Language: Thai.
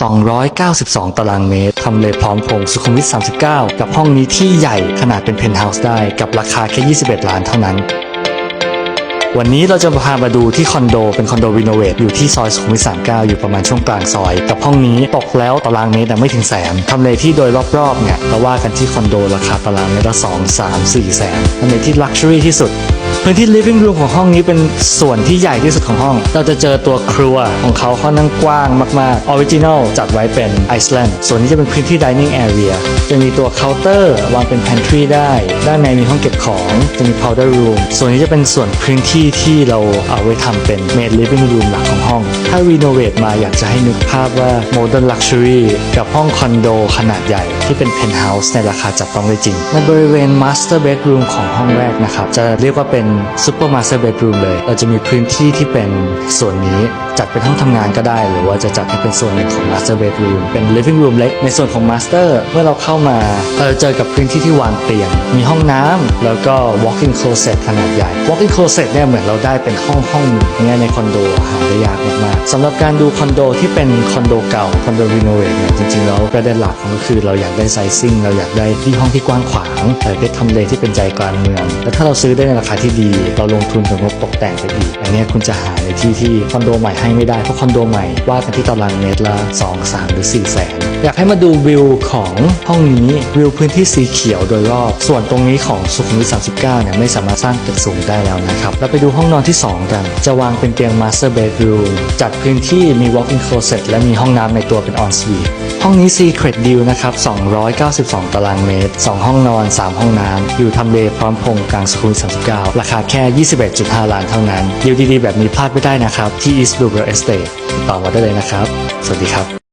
292 ตารางเมตร ทำเลพร้อมพงสุขุมวิท 39 กับห้องนี้ที่ใหญ่ขนาดเป็นเพนท์เฮาส์ได้กับราคาแค่ 21 ล้านเท่านั้น วันนี้เราจะพามาดูที่คอนโดเป็นคอนโดรีโนเวทอยู่ที่ซอยสุขุมวิท 39 อยู่ประมาณช่วงกลางซอย กับห้องนี้ตกแล้วตารางเมตรแต่ไม่ถึงแสน ทำเลที่โดยรอบๆเนี่ยเราว่ากันที่คอนโดราคาตารางเมตรละ2 3 4 แสนทำเลที่ลักชัวรี่ที่สุด พื้นที่ living room ของห้องนี้เป็นส่วนที่ใหญ่ที่สุดของห้อง เราจะเจอตัวครัวของเขาค่อนข้างกว้างมากๆ original จัดไว้เป็นไอซ์แลนด์ส่วนนี้จะเป็นพื้นที่ dining area จะมีตัวเคาน์เตอร์วางเป็น pantry ได้ ด้านในมีห้องเก็บของ จะมี powder room ส่วนนี้จะเป็นส่วนพื้นที่ที่เราเอาไว้ทำเป็น main living room หลักของห้อง ถ้า renovate มาอยากจะให้นึกภาพว่า modern luxury กับห้องคอนโดขนาดใหญ่ ที่เป็น penthouse ในราคาจับต้องได้จริง ในบริเวณ master bedroom ของห้องแรกนะครับ จะเรียกว่าเป็น super master bedroom เลย เราจะมีพื้นที่ที่เป็นส่วนนี้จัดเป็นห้องทำงานก็ได้ หรือว่าจะจัดให้เป็นส่วนหนึ่งของ master bedroom เป็น living room เล็กในส่วนของ master เมื่อเราเข้ามาเราจะเจอกับพื้นที่ที่วางเตียง มีห้องน้ำแล้วก็ walk-in closet ขนาดใหญ่ walk-in closet เนี่ยเหมือนเราได้เป็นห้องห้องเนี่ยในคอนโดหาได้ยากมากๆสำหรับการดูคอนโดที่เป็นคอนโดเก่าคอนโดรีโนเวทเนี่ยจริงๆแล้วประเด็นหลักของก็คือเราอยากได้ไซซิ่งเราอยากได้ที่ห้องที่กว้างขวางแต่เป็นทำเลที่เป็นใจกลางเมือง และถ้าเราซื้อได้ในราคาที่ดี เราลงทุนกับงบตกแต่งไปอีก อันนี้คุณจะหาในที่ที่คอนโดใหม่ให้ไม่ได้ เพราะคอนโดใหม่ว่ากันที่ตารางเมตรละ 2 3 หรือ 4 แสน อยากให้มาดูวิวของห้องนี้วิวพื้นที่สีเขียวโดยรอบ ส่วนตรงนี้ของสุขุมวิท 39 เนี่ยไม่สามารถสร้างตึกสูงได้แล้วนะครับ เราไปดูห้องนอนที่ 2 กัน จะวางเป็นเตียง master bedroom จัดพื้นที่มี walk-in closet และมีห้องน้ำในตัวเป็น en suite ห้องนี้ secret deal นะครับ292 ตารางเมตร 2 ห้องนอน 3 ห้องน้ำ อยู่ทำเลพร้อมพงกลางสุขุมวิท39 ราคาแค่ 21.5 ล้านเท่านั้นดีลดีๆ แบบนี้พลาดไม่ได้นะครับ ที่ East Blue Real Estate ติดต่อมาได้เลยนะครับ สวัสดีครับ